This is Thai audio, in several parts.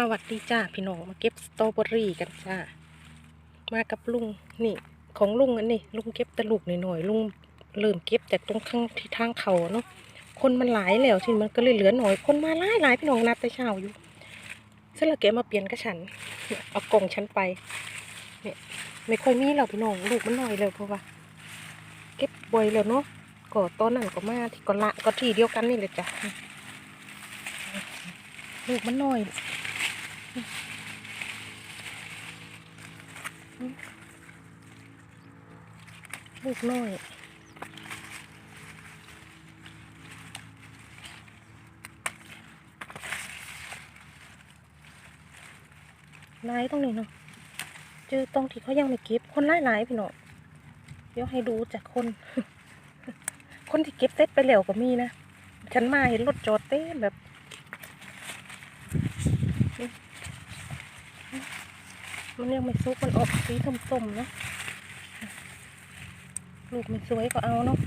สวัสดีจ้าพี่น้องมาเก็บสตรอเบอรี่กันจ้ามากับลุงนี่ ของลุงอันนี้ลุงเก็บต่ลูกหน่อยๆลุงเริ่มเก็บจากตรงข้างที่ทางเขาเนาะคนมันหลายแล้วที่มันก็เลยเหลือหน่อย คนมาหลายหลายพี่น้องนัดแต่เช้าอยู่เสร็จแล้วแกมาเปลี่ยนกับฉันเอากล่องฉันไปเนี่ยไม่ค่อยมีแล้วพี่น้องลูกมันหน้อยแล้วเพราะว่าเก็บบ่อยแล้วเนาะก็ตอนนั้นก็มาที่ก็ละก็ที่เดียวกันนี่เลยจ้ะลูกมันหน้อย ลูกน้อยลายตรงนี้เนาะเจอตรงที่เขายังไม่เก็บ คนหลายหลายๆพี่น้องเดี๋ยวให้ดูจากคน คนที่เก็บเสร็จไปแล้วก็มีนะ ฉันมาเห็นรถจอดเต้แบบ มันยังไม่ซุกมันออกสีส้มๆเนาะลูกมันสวยก็เอาเนาะ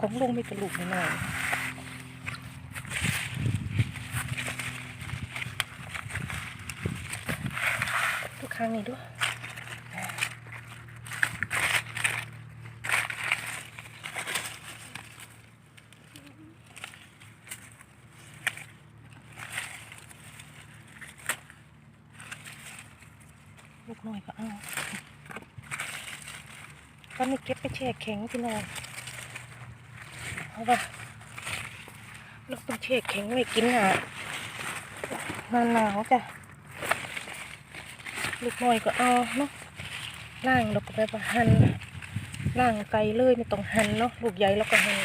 ของลุงมีแต่ลูกหน่อยทุกครั้งนี้ด้วย ลูกน้อยก็เอาตอนนี้เก็บไปแช่แข็งพี่น้องเพราะว่าเราต้องแช่แข็งไว้กินอะหนาหนาวจ้ะลูกน้อยก็เอาเนาะล่างเราก็ไปประหันล่างไกลเลยไม่ต้องหันเนาะลูกใหญ่เราก็หัน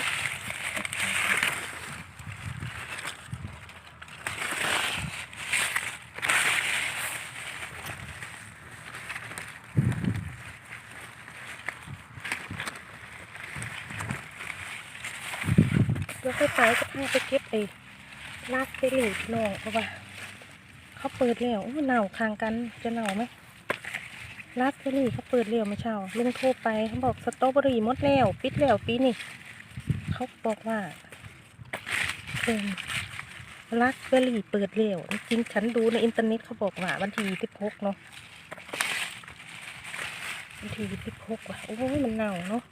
เดี๋ยไปๆจะพาไปเก็บไอ้ลากเบรีน้องเพราะว่าเขาเปิดแล้วอู้หนาวคางกันจะหนาวไหมลาสเบอรี่เขาเปิดแล้วไม่เช้าลุงโทรไปเขาบอกสตรอเบอรี่หมดแล้วปิดแล้วปีนี้เขาบอกว่าเออลาสเบอรี่เปิดแล้วจริงฉันดูในอินเทอร์เน็ตเขาบอกว่าวันที่สิบหกเนาะวันที่สิบหกว่ะโอ้ยมันหนาวเนาะ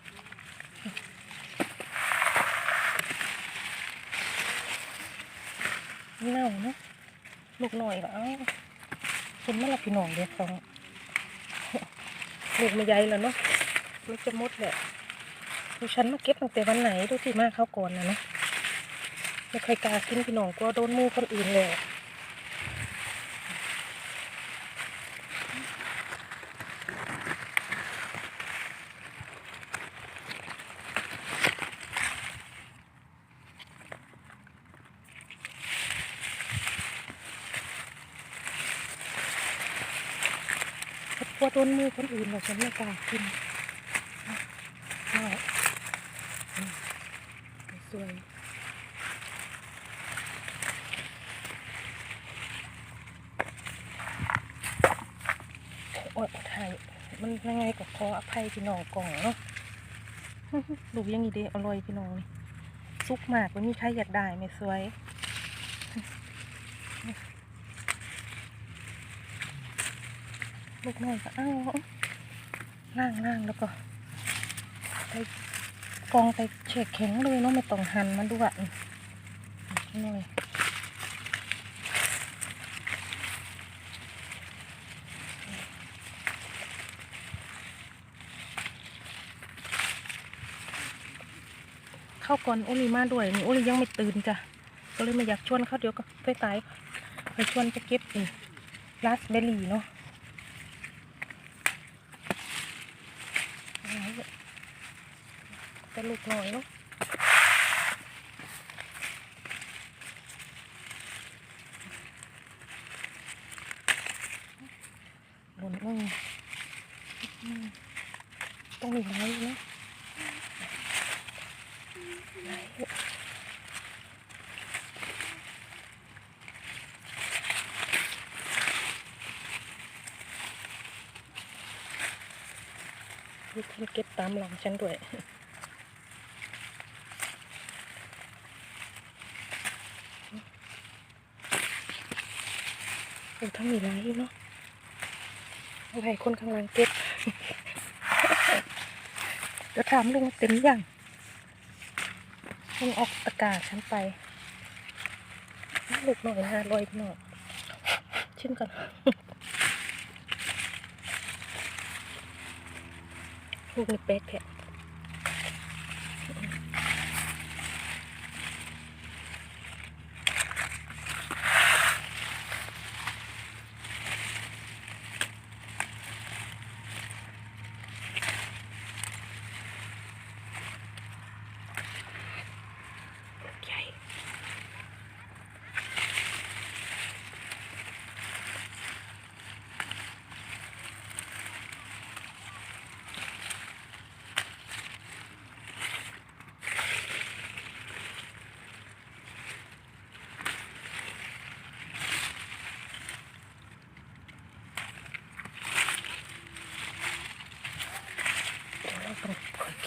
เน่าเนาะลูกหน่อยก็เอาเห็นมาละพี่น้องเดียวสองลูกไม่ใหญ่แล้วเนาะมันจะมดแหละดูฉันมาเก็บตั้งแต่วันไหนดูที่มาเขาก่อนนะเนาะไม่เคยกล้ากินพี่น้องกลัวโดนมูคนอื่นเลย โดนมือคนอื่นเราฉันไม่กล้ากินเอาอืมสวยอ้ยไทยมันยังไงก็ขออภัยพี่น้องก่อนเนาะลูกยังอีเดอร่อยพี่น้องนี่ซุกมากไม่มีใครอยากได้ไม่สวย ลูกน้อยก็เอาล่างล่างแล้วก็ไปกองไปเช็คแข็งเลยเนาะไม่ต้องหั่นมันด้วยนี่หน่อยเข้าก่อนโอลีมาด้วยนี่โอลียังไม่ตื่นจ้ะก็เลยไม่อยากชวนเขาเดี๋ยวก็ไปตายไปชวนไปเก็บนี่ราสเบอรี่เนาะ แต่ลูกหน่อยเนาะหล่นลงอืมต้องมีไหนนะไหน มีคนเก็บตามหลังฉันด้วยเออทั้งมีไรเนาะอะไรคนกำลังเก็บเดี๋ยวถามลุงเต็มยังลุงออกตะกร้าฉันไปลูกหน่อยนะลอยหน่อยชิมก่อน ลูกนี่เป๊กแค่ ต้องขอเก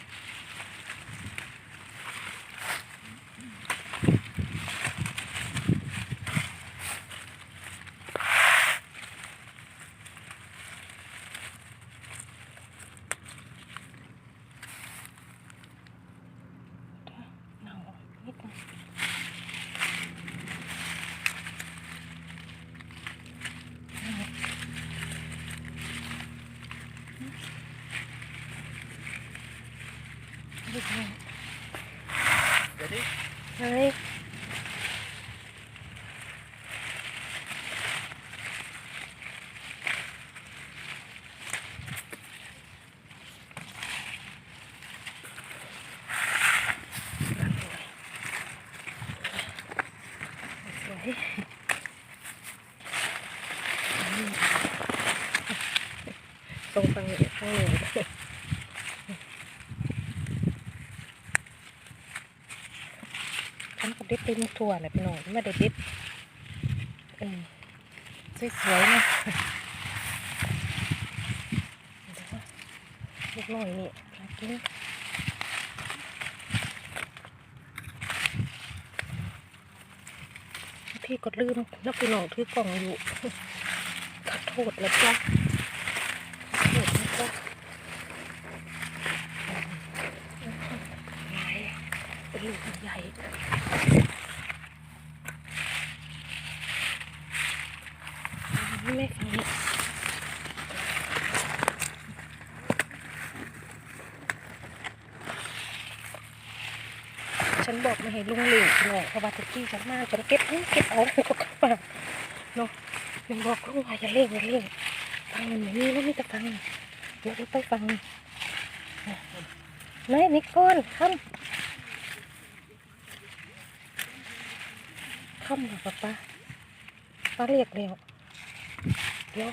เฮ้ยสวยตรงฟังนี้ข้างหนึ่ง ฉันก็ เด็ดเต็มถั่วแหละพี่น้องไม่ได้เด็ดเออสวยๆนะล็กน้อยนี่มากินพี่ก็ลืมนักพี่น้องถือกล่องอยู่ขอโทษนะจ๊ะขอโทษนะจ๊ะใหญ่เป็นลูกใหญ่ ไม่ฟังนี่ ฉันบอกม่ให้ลุงเหลวหน่อยเพราะว่าตะกี้ฉันมาฉันเก็บเอาเก็บเอาก็กลับมาเนาะยังบอกลุงว่าอย่าเล่นอย่าเล่นฟังนอย่างนี้แล้วไม่จะฟังเดี๋ยวไปฟังไหนนิกก้อนคำคำเหรอป้าป้าป้าเรียกเร็วเดี๋ยว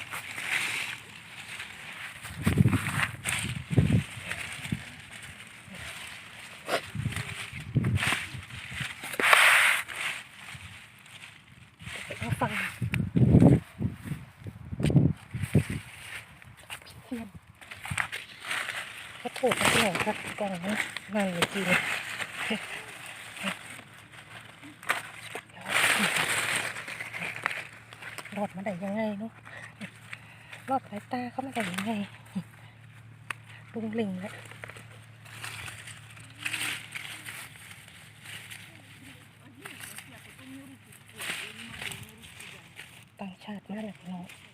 เสักหน่อยครับกล่องมันนั่นจริงอนี่รอดมาได้ยังไงเนาะรอดสายตาเขามาได้ยังไงลุงลิงเลยต่างชาติมาแล้วเนาะ